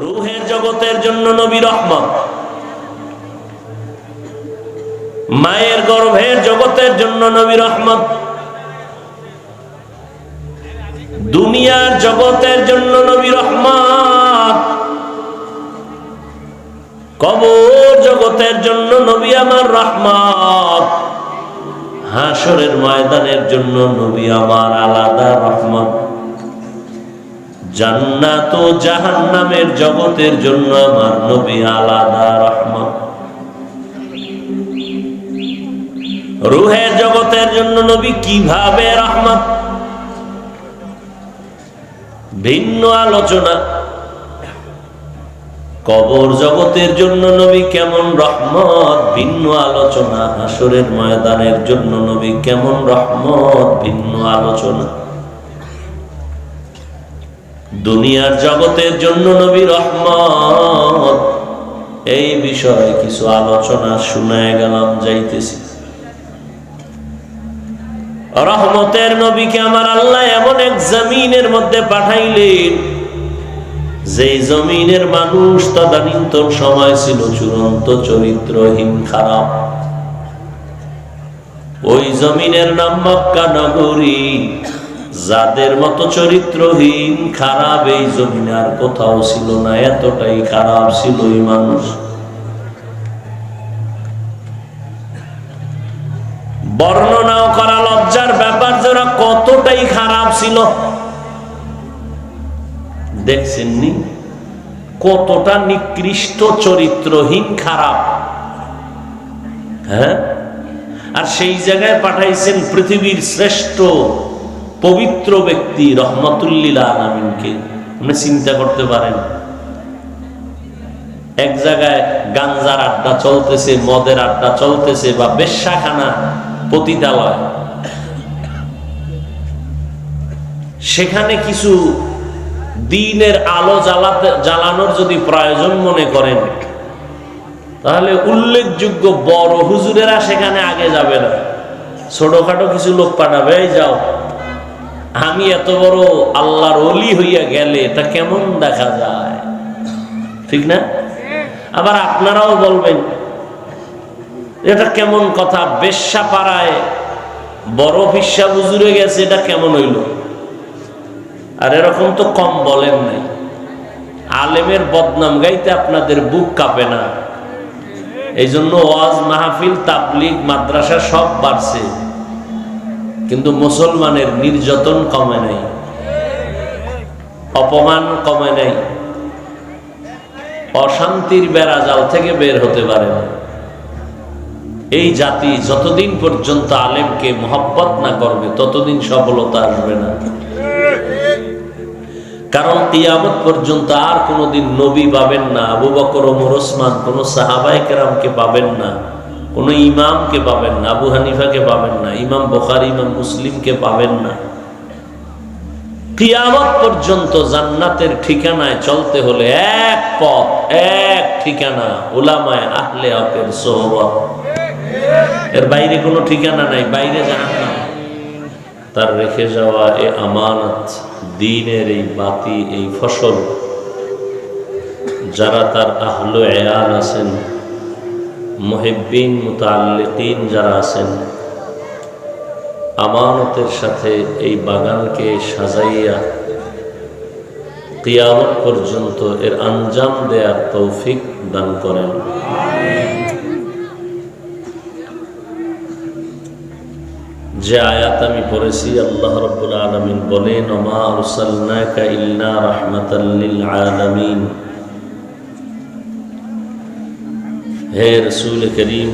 রুহের জগতের জন্য নবী রহমত। মায়ের গর্ভের জগতের জন্য নবী রহমত। দুনিয়ার জগতের জন্য নবী রহমত। কবর জগতের জন্য নবী আমার রহমত। হাসরের ময়দানের জন্য নবী আমার আলাদা রহমত। জান্নাত ও জাহান্নামের জগতের জন্য আমার নবী আলাদা রহমত। রুহের জগতের জন্য নবী কীভাবে রহমত? ভিন্ন আলোচনা। কবর জগতের জন্য নবী কেমন রহমত? ভিন্ন আলোচনা। হাসরের ময়দানের জন্য নবী কেমন রহমত? ভিন্ন আলোচনা। দুনিয়ার জগতের জন্য নবী রহমত। এই বিষয়ে কিছু আলোচনা শুনে গেলাম, যাইতেছি। রহমতের নবীকে আমার আল্লাহ এমন এক জমিনের মধ্যে পাঠাইলেন যে জমিনের মানুষ তদানীন্তন সময় ছিল চূড়ান্ত চরিত্রহীন, খারাপ। ওই জমিনের নাম মক্কা নগরী। যাদের মতো চরিত্রহীন, খারাপ এই জমিনে আর কোথাও ছিল না, এতটাই খারাপ ছিল এই মানুষ। বর্ণনাও করা লজ্জার ব্যাপার যারা কতটাই খারাপ ছিল। দেখছেননি? কতটা নিকৃষ্ট চরিত্রহীন, খারাপ। হ্যাঁ? আর সেই জায়গায় পাঠাইছেন পৃথিবীর শ্রেষ্ঠ পবিত্র ব্যক্তি রহমতুল্লিলা আলমিনকে। আপনি চিন্তা করতে পারেন, এক জায়গায় গাঞ্জার আড্ডা চলতেছে, মদের আড্ডা চলতেছে বা বেশ্যাখানা পতিতালয়। সেখানে কিছু দিনের আলো জ্বালাতে, জ্বালানোর যদি প্রয়োজন মনে করেন, তাহলে উল্লেখযোগ্য বড় হুজুরেরা সেখানে আগে যাবে না। ছোটখাটো কিছু লোক পাঠাবে যাও। আমি এত বড় আল্লাহর অলি হইয়া গেলে এটা কেমন দেখা যায়? ঠিক না? আবার আপনারাও বলবেন, এটা কেমন কথা? বেশ্যা পাড়ায় বড় ফিসা বুজুরে গেছে, এটা কেমন হইল? আর এরকম তো কম বলেন নাই। আলেমের বদনাম গাইতে আপনাদের বুক কাঁপে না। এই জন্য ওয়াজ মাহফিল, তাবলিগ, মাদ্রাসা সব বাড়ছে। কিন্তু মুসলমানের নির্যাতন কমে নাই, অপমান কমে নাই, অশান্তির বেড়া জাল থেকে বের হতে পারে না। এই জাতি যতদিন পর্যন্ত আলেমকে মোহব্বত না করবে, ততদিন সফলতা আসবে না। কারণ কিয়ামত পর্যন্ত আর কোনোদিন নবী পাবেন না, আবু বকর ওমর ওসমান, কোন সাহাবাই কেরামকে পাবেন না। কোন ইমামকে পাবেন না, আবু হানিফাকে পাবেন না, ইমাম বখারি, ইমাম মুসলিমকে পাবেন না। কিয়ামত পর্যন্ত জান্নাতের ঠিকানায় চলতে হলে এক পথ, এক ঠিকানা ওলামায় আহলে হকের সোহবত। এর বাইরে কোনো ঠিকানা নাই, বাইরে জাহান্নাম। তার রেখে যাওয়া এ আমানত, দিনের এই বাতি, এই ফসল। যারা তার আহলো এয়াল আছেন মহিবিন মুতাল্লিকিন যারা আছেন, আমানতের সাথে এই বাগানকে সাজাইয়া কিয়ামত পর্যন্ত এর আঞ্জাম দেয়ার তৌফিক দান করেন। যে আয়াত আমি পড়েছি, আল্লাহ রব্বুল আলমিন বলেন, ওমা আরসালনাকা ইল্লা রাহমাতাল আলামিন। হে রসুল করিম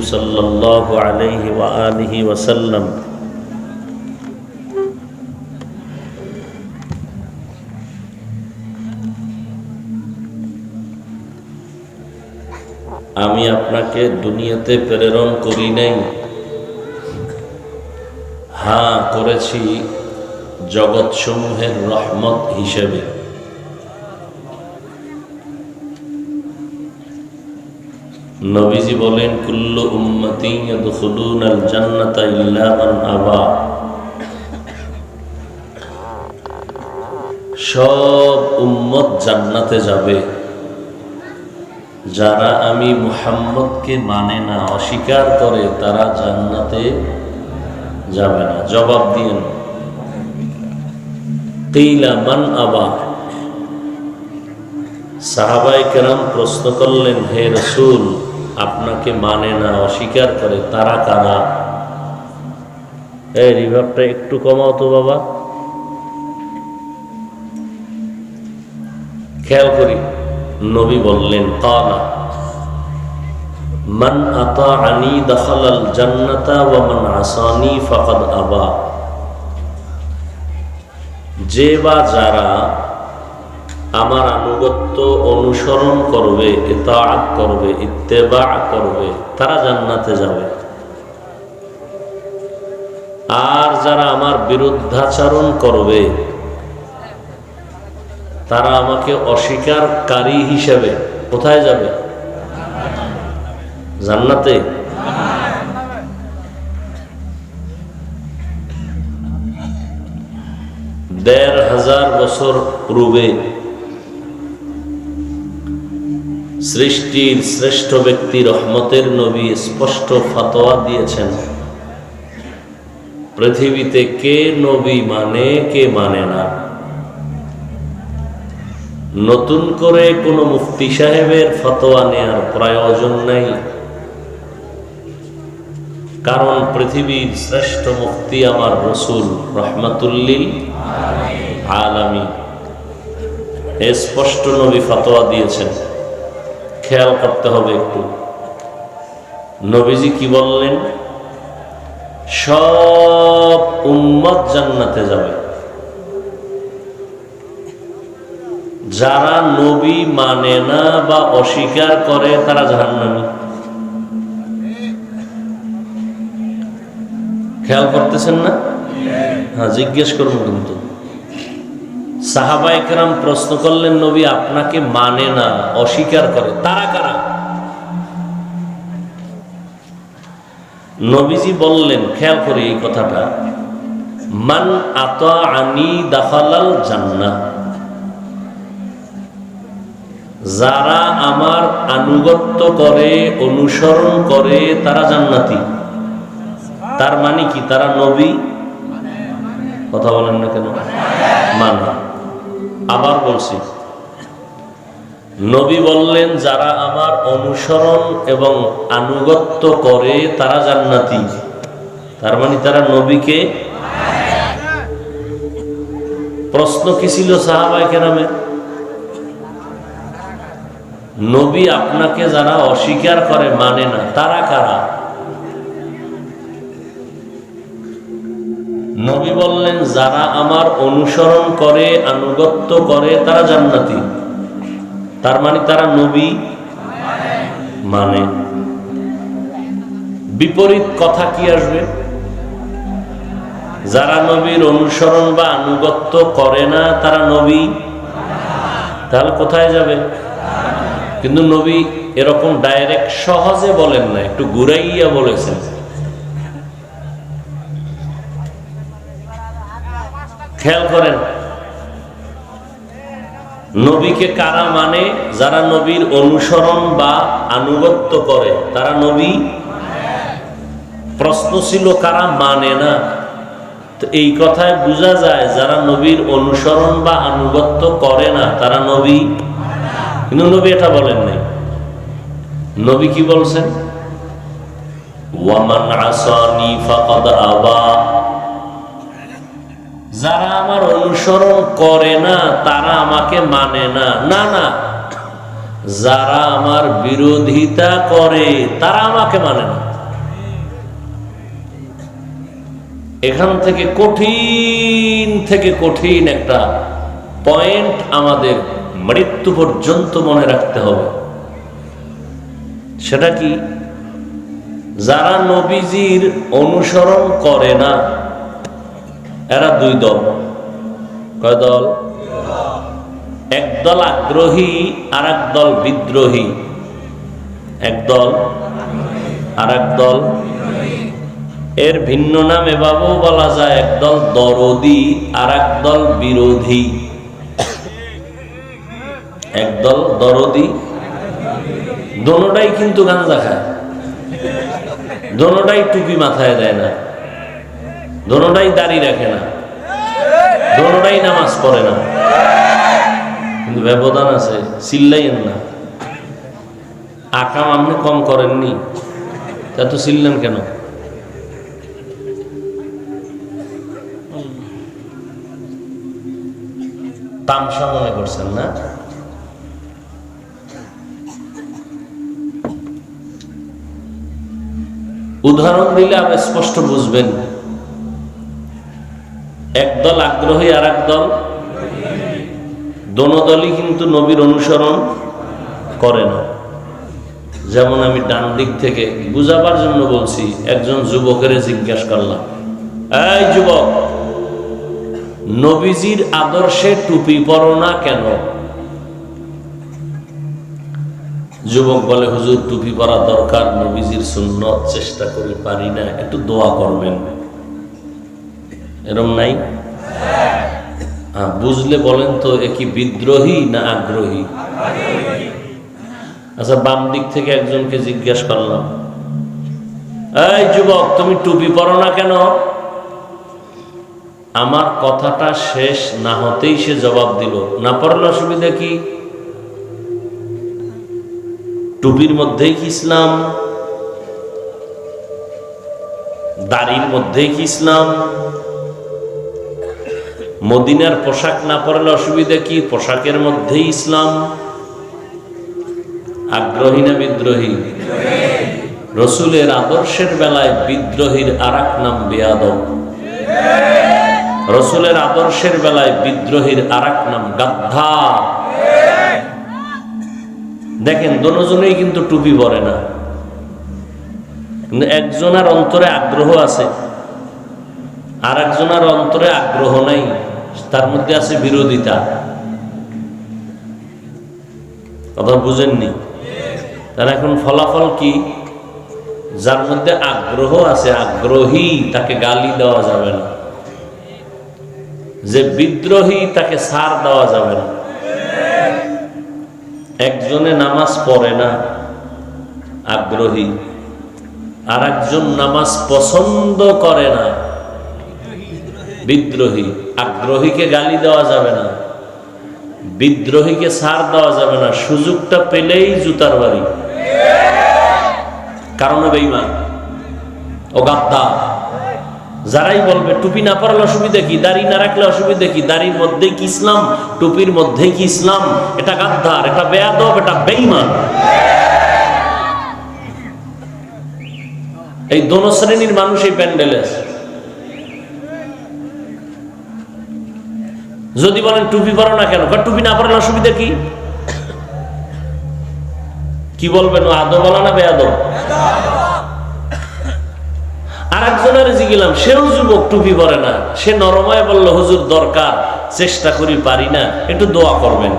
ওয়াসাল্লাম, আমি আপনাকে দুনিয়াতে প্রেরণ করি নাই। হ্যাঁ করেছি জগৎসমূহের রহমত হিসেবে। নবীজি বলেন, কুল্লু উম্মতি ইয়াদখুলুন আল জান্নাতা ইল্লা মান আবা। সব উম্মত জান্নাতে যাবে। যারা আমি মুহাম্মদকে মানে না, অস্বীকার করে, তারা জান্নাতে যাবে না। জবাব দিয়েন কিলা মান আবা। সাহাবাই কেরাম প্রশ্ন করলেন, হে রসুল আপনাকে মানে না, অস্বীকার করে, তারা কারা? এই রিভাবটা একটু কমাও তো বাবা। খেয়াল করি, নবী বললেন, কালা, মান আতা আনি দখলাল জান্নাতা ওয়া মান আসানি ফাকাদ আবা। যে বা যারা আমার আনুগত্য অনুসরণ করবে, ইতাআত করবে, ইত্তেবা করবে, তারা জান্নাতে যাবে। আর যারা আমার বিরুদ্ধাচরণ করবে, তারা আমাকে অস্বীকারী হিসেবে কোথায় যাবে? জান্নাতে। দেড় হাজার বছর পূর্বে সৃষ্টির শ্রেষ্ঠ ব্যক্তি রহমতের নবী স্পষ্ট ফতোয়া দিয়েছেন। পৃথিবীতে কে নবী মানে কে মানে না? নতুন করে কোনো মুফতি সাহেবের ফতোয়া নেয়ার প্রয়োজন নাই। কারণ পৃথিবীর শ্রেষ্ঠ মুফতি আমার রসুল রহমাতুল্লিল আলামী স্পষ্ট নবী ফতোয়া দিয়েছেন। খেয়াল করতে হবে একটু। নবীজি কি বললেন? সব উম্মত জান্নাতে যাবে। যারা নবী মানে না বা অস্বীকার করে, তারা জাহান্নামী। খেয়াল করতেছেন না? হ্যাঁ জিজ্ঞেস করুন কিন্তু। সাহাবা একরাম প্রশ্ন করলেন, নবী, আপনাকে মানে না, অস্বীকার করে। তারা কারা? নবীজি বললেন, খেয়াল করে এই কথাটা, মান আত আনি দাফালাল জান্নাহ। যারা আমার আনুগত্য করে, অনুসরণ করে, তারা জান্নাতি। তার মানে কি? তারা নবী? কথা বলেন না কেন? মানে। আবার বলছি, নবী বললেন, যারা আমার অনুসরণ এবং আনুগত্য করে তারা জান্নাতি। তার মানে তারা নবীকে প্রশ্ন কি ছিল সাহাবাই কেরামে নবী আপনাকে যারা অস্বীকার করে মানে না, তারা কারা? নবী বললেন, যারা আমার অনুসরণ করে, আনুগত্য করে, তারা জান্নাতি। তার মানে তারা নবী মানে। বিপরীত কথা কি আসবে? যারা নবীর অনুসরণ বা আনুগত্য করে না, তারা নবী। তাহলে কোথায় যাবে? কিন্তু নবী এরকম ডাইরেক্ট সহজে বলেন না, একটু ঘুরাইয়া বলেছেন। খেয়াল করেন, নবীকে কারা মানে? যারা নবীর অনুসরণ বা আনুগত্য করে, তারা নবী? প্রশ্ন ছিল, কারা মানে না? এই কথায় বোঝা যায়, যারা নবীর অনুসরণ বা আনুগত্য করে না, তারা নবী? কিন্তু নবী এটা বলেন নাই। নবী কি বলছেন? ওয়ামান আসানি ফাকাদ আবা। যারা আমার অনুসরণ করে না, তারা আমাকে মানে না। না না। যারা আমার বিরোধিতা করে, তারা আমাকে মানে না। এখান থেকে কঠিন থেকে কঠিন একটা পয়েন্ট আমাদের মৃত্যু পর্যন্ত মনে রাখতে হবে। সেটা কি? যারা নবীজির অনুসরণ করে না এরা দুই দল। কয় দল? একদল আগ্রহী আর দল বিদ্রোহী। একদল আর দল। এর ভিন্ন নাম এভাবেও বলা যায় একদল দরদি আর একদল বিরোধী। একদল দরদি। দোনোটাই কিন্তু গাঞ্জা খায়। দোনোটাই টুপি মাথায় দেয় না। দোনোটাই দাড়ি রাখে না। দোনোটাই নামাজ পড়ে না। কিন্তু ব্যবধান আছে, চিল্লাইয়েন না। আকাম আপনি কম করেননি, তা তো চিল্লেন কেন? তামসা মনে করছেন না? উদাহরণ দিলে আপনি স্পষ্ট বুঝবেন। একদল আগ্রহী আর দল দোনো দলই কিন্তু নবীর অনুসরণ করে না। যেমন আমি ডান দিক থেকে বুঝাবার জন্য বলছি, একজন যুবকের জিজ্ঞাসা করলাম, এই যুবক, নবীজির আদর্শে টুপি পরো না কেন? যুবক বলে, হুজুর, টুপি পরা দরকার, নবীজির সুন্নত, চেষ্টা করে পারি না, একটু দোয়া করবেন। এরম নাই? হ্যাঁ, বুঝলে বলেন তো এ কি বিদ্রোহী না আগ্রহী? আচ্ছা বাম দিক থেকে একজনকে জিজ্ঞাসা করলাম। এই যুবক তুমি টুপি পরো না কেন? আমার কথাটা শেষ না হতেই সে জবাব দিল। না পড়লে অসুবিধা কি? টুপির মধ্যেই কি ইসলাম? দাড়ির মধ্যেই কি ইসলাম? মদিনার পোশাক না পরলে অসুবিধা কি? পোশাকের মধ্যেই ইসলাম। আগ্রহী না বিদ্রোহী? রসুলের আদর্শের বেলায় বিদ্রোহীর আর নাম বেয়াদব। রসুলের আদর্শের বেলায় বিদ্রোহীর আর নাম গাদ্ধা দেখেন, দোনোজনেই কিন্তু টুপি পরে না। কিন্তু একজনের অন্তরে আগ্রহ আছে আর একজনের অন্তরে আগ্রহ নাই। তার মধ্যে আছে বিরোধিতা। কথা বুঝেননি? তার এখন ফলাফল কি? যার মধ্যে আগ্রহ আছে, আগ্রহী তাকে গালি দেওয়া যাবে না। যে বিদ্রোহী তাকে সার দেওয়া যাবে না। একজনে নামাজ পড়ে না, আগ্রহী। আর একজন নামাজ পছন্দ করে না, বিদ্রোহী। আগ্রহীকে গালি দেওয়া যাবে না। বিদ্রোহীকে সার দেওয়া যাবে না। সুযোগটা পেলেই জুতার বাড়ি। কারণে বেইমান ও গাদ্দা যারাই বলবে, টুপি না পরালে অসুবিধা কি? দাড়ি না রাখলে অসুবিধা কি? দাড়ির মধ্যে কি ইসলাম? টুপির মধ্যে কি ইসলাম? এটা গাদ্দার, এটা বেয়াদব, এটা বেইমান এই দোনো শ্রেণির মানুষ এই প্যান্ডেলে আছে। যদি বলেন টুপি পরো না কেন? টুপি না পরালে অসুবিধা কি? কি বলবেন? আদো বলা না বেয়াদব? আর একজনের জিগিলাম সেও যুবক টুপি পরে না। সে নরমায় বলল, হুজুর, দরকার, চেষ্টা করি, পারি না। একটু দোয়া করবেন।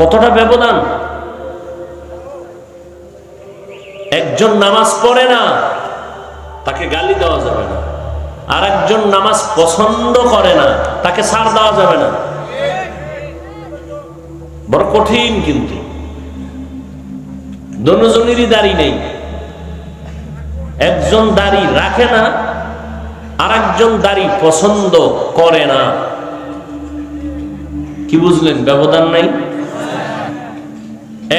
কতটা ব্যবধান? একজন নামাজ পড়ে না, তাকে গালি দেওয়া যাবে না। আর একজন নামাজ পছন্দ করে না, তাকে ছাড় দেওয়া যাবে না। বড় কঠিন কিন্তু। দনজনেরই দাড়ি নেই। একজন দাড়ি রাখে না আর একজন দাড়ি পছন্দ করে না। কি বুঝলেন, ব্যবধান নাই?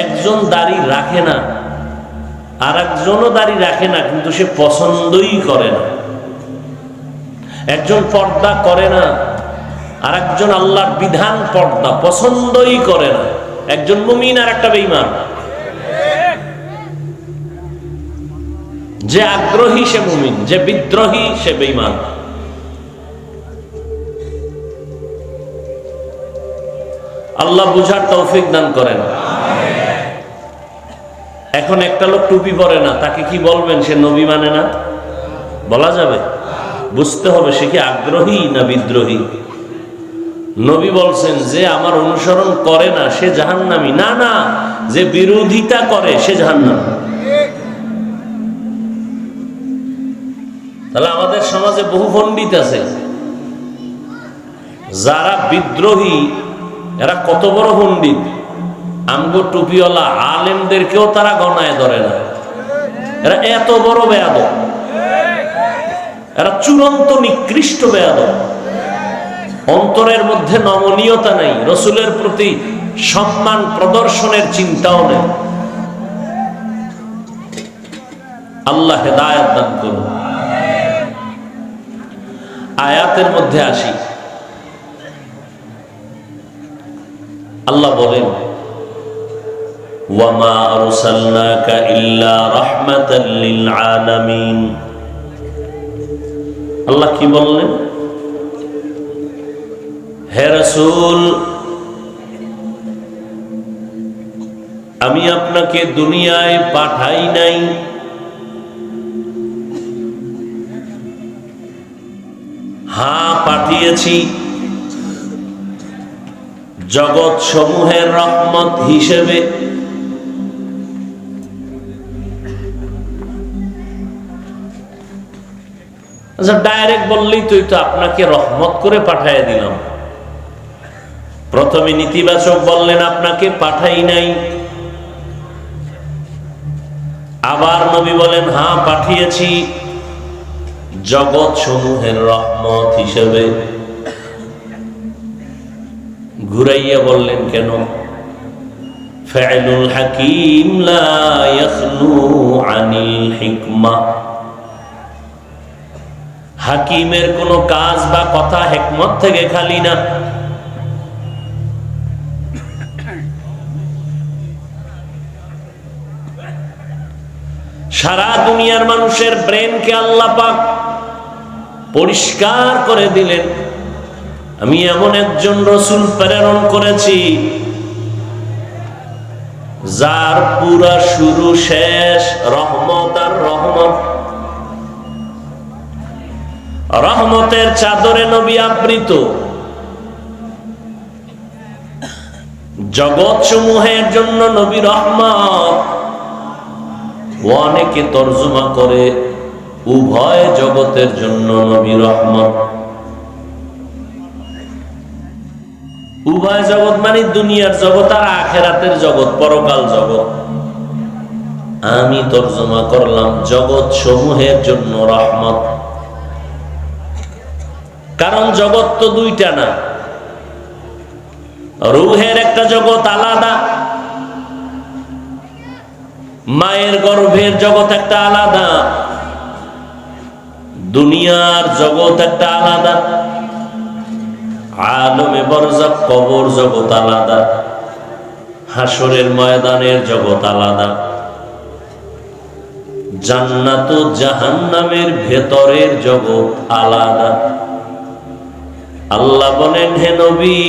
একজন দাড়ি রাখে না আর একজনও দাড়ি রাখে না, কিন্তু সে পছন্দই করে না। একজন পর্দা করে না আর একজন আল্লাহর বিধান পর্দা পছন্দই করে না। একজন মুমিন আর একটা বেইমান যে আগ্রহী সে মুমিন, যে বিদ্রোহী সে বেইমান আল্লাহ বুঝার তৌফিক দান করেন। এখন একটা লোক টুপি পরে না, তাকে কি বলবেন? সে নবী মানে না? বলা যাবে? বুঝতে হবে সে কি আগ্রহী না বিদ্রোহী? নবী বলছেন যে আমার অনুসরণ করে না, সে জাহান্নামি। না না, যে বিরোধিতা করে, সে জাহান্নামী। তাহলে আমাদের সমাজে বহু পণ্ডিত আছে। যারা বিদ্রোহী, এরা কত বড় পণ্ডিত? আমগো টুপিওয়ালা আলেমদেরকেও তারা গণায় ধরে না। এরা এত বড় বেয়াদ এরা চূড়ান্ত নিকৃষ্ট বেয়াদ অন্তরের মধ্যে নমনীয়তা নেই, রসুলের প্রতি সম্মান প্রদর্শনের চিন্তাও নেই। আল্লাহ হেদায়াত দান করুন। আয়াতের মধ্যে আসি। আল্লাহ বলেন ওয়ামা আরসালনাকা ইল্লা রাহমাতাল লিল আলামিন। আল্লাহ কি বললেন? হে রাসূল, আমি আপনাকে দুনিয়ায় পাঠাই নাই। হা পাঠিয়েছি। জগৎ সমূহের রহমত হিসেবে আচ্ছা ডাইরেক্ট বললেই তুই তো আপনাকে রহমত করে পাঠাইয়া দিলাম। প্রথমে নীতিবাচক বললেন, আপনাকে পাঠাই নাই। আবার নবী বলেন হ্যাঁ পাঠিয়েছি। জগৎ সমূহের রহমত হিসেবে ঘুরাইয়া বললেন, কেন? ফেলুল হাকিম লা আনিল হিকমা। হাকিমের কোনো কাজ বা কথা হেকমত থেকে খালি না। সারা দুনিয়ার মানুষের ব্রেনকে আল্লাহ পাক পরিষ্কার করে দিলেন। আমি এমন একজন রসুল প্রেরণ করেছি, যার পুরা শুরু শেষ রহমত আর রহমত। রহমতের চাদরে নবী আবৃত। জগৎ সমূহের জন্য নবী রহমত অনেকে তর্জমা করে, উভয় জগতের জন্য নবী রহমত উভয় জগৎ মানে দুনিয়ার জগৎ আর আখেরাতের জগৎ, পরকাল জগৎ। আমি তর্জমা করলাম জগৎ সমূহের জন্য রহমত। কারণ জগৎ তো দুইটা না। রুহের একটা জগৎ আলাদা, মায়ের গর্ভের জগৎ একটা আলাদা, দুনিয়ার জগৎ একটা আলাদা, আলমে বরজাক কবর জগৎ আলাদা হাসরের ময়দানের জগৎ আলাদা। জান্নাত জাহান্নামের ভেতরের জগৎ আলাদা। আল্লাহ বলেন, হে নবী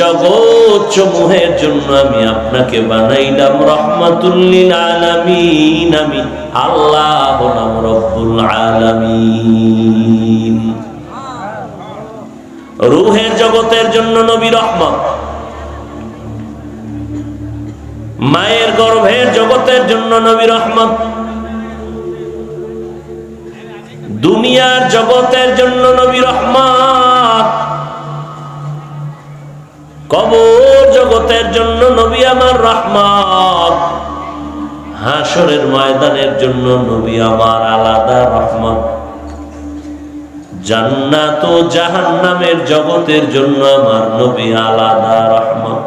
জগৎ সমূহের জন্য আমি আপনাকে বানাইলাম রহমাতুল্লিল আলামিন। আমি আল্লাহ নাম রব্বুল আলামিন। রুহের জগতের জন্য নবী রহমত। মায়ের গর্ভের জগতের জন্য নবী রহমত। দুনিয়ার জগতের জন্য নবী রহমত। কবর জগতের জন্য নবী আমার রহমত। হাসরের ময়দানের জন্য নবী আমার আলাদা রহমান জান্নাত ও জাহান্নামের জগতের জন্য আমার নবী আলাদা রহমত।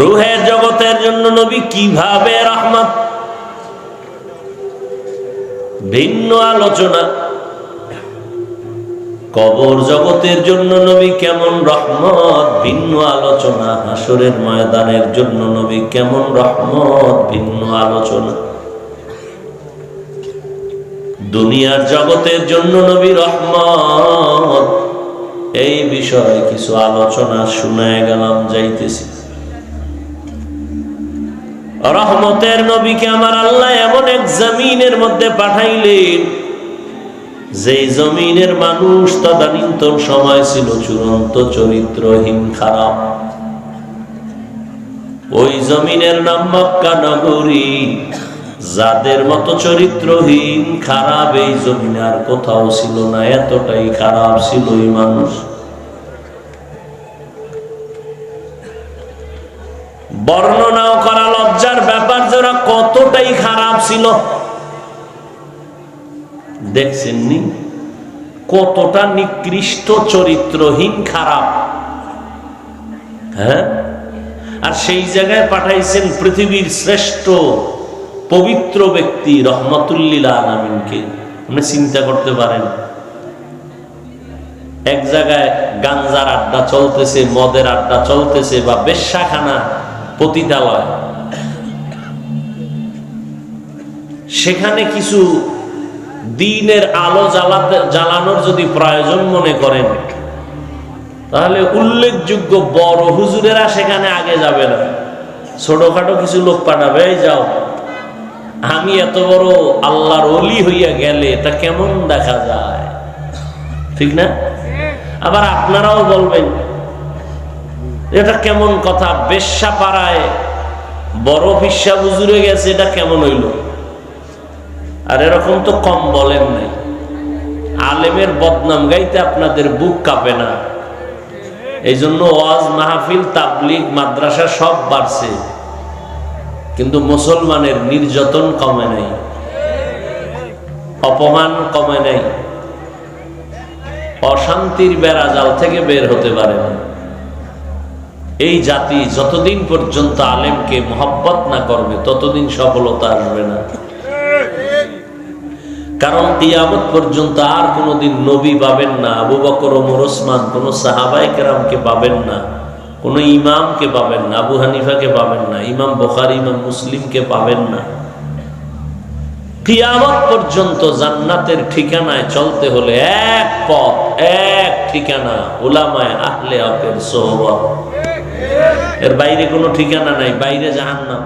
রুহের জগতের জন্য নবী কীভাবে রহমত? ভিন্ন আলোচনা। কবর জগতের জন্য নবী কেমন রহমত? ভিন্ন আলোচনা। হাসরের ময়দানের জন্য নবী কেমন রহমত? ভিন্ন আলোচনা। দুনিয়ার জগতের জন্য নবী রহমত। এই বিষয়ে কিছু আলোচনা শুনায় গেলাম, যাইতেছি। রহমতের নবীকে আমার আল্লাহ এমন এক জমিনের মধ্যে পাঠাইলেন যে জমিনের মানুষ তদানীন্তন সময় ছিল চূড়ান্ত চরিত্রহীন, খারাপ। ওই জমিনের নাম মক্কা নগরী। যাদের মতো চরিত্রহীন, খারাপ, এই জমিন আর কোথাও ছিল না, এতটাই খারাপ ছিল ওই মানুষ। বর্ণনাও করা লজ্জার ব্যাপার যে ওরা কতটাই খারাপ ছিল। দেখছেননি? কতটা নিকৃষ্ট চরিত্রহীন খারাপ। হ্যাঁ? আর সেই জায়গায় পাঠাইছেন পৃথিবীর শ্রেষ্ঠ পবিত্র ব্যক্তি রহমতুল্লিল আপনি চিন্তা করতে পারেন। এক জায়গায় গাঞ্জার আড্ডা চলতেছে, মদের আড্ডা চলতেছে বা বেশ্যাখানা পতিতালয়। সেখানে কিছু দিনের আলো জ্বালাতে, জ্বালানোর যদি প্রয়োজন মনে করেন, তাহলে উল্লেখযোগ্য বড় হুজুরেরা সেখানে আগে যাবে না। ছোটখাটো কিছু লোক পাঠাবে যাও, আমি এত বড় আল্লাহর অলি হইয়া গেলে এটা কেমন দেখা যায়? ঠিক না? আবার আপনারাও বলবেন, এটা কেমন কথা? বেশ্যা পাড়ায় বড় ফিসা বুজুরে গেছে, এটা কেমন হইল? আর এরকম তো কম বলেন নাই। আলেমের বদনাম গাইতে আপনাদের বুক কাঁপে না। এই জন্য ওয়াজ, মাহফিল, তাবলিগ, মাদ্রাসা সব বাড়ছে। কিন্তু মুসলমানের নির্যাতন কমে নাই। অপমান কমে নাই। অশান্তির বেড়া জাল থেকে বের হতে পারে না। এই জাতি যতদিন পর্যন্ত আলেমকে মহব্বত না করবে, ততদিন সফলতা আসবে না। কারণ কিয়ামত পর্যন্ত আর কোনোদিন নবী পাবেন না, আবু বকর, ওমর, ওসমান, কোন সাহাবাই কেরামকে পাবেন না, কোন ইমামকে পাবেন না, আবু হানিফাকে পাবেন না, ইমাম বখারি, ইমাম মুসলিমকে পাবেন না। কিয়ামত পর্যন্ত জান্নাতের ঠিকানায় চলতে হলে এক পথ, এক ঠিকানা ওলামায় আহলে হকের সোহবত। এর বাইরে কোনো ঠিকানা নাই, বাইরে জাহান্নাম।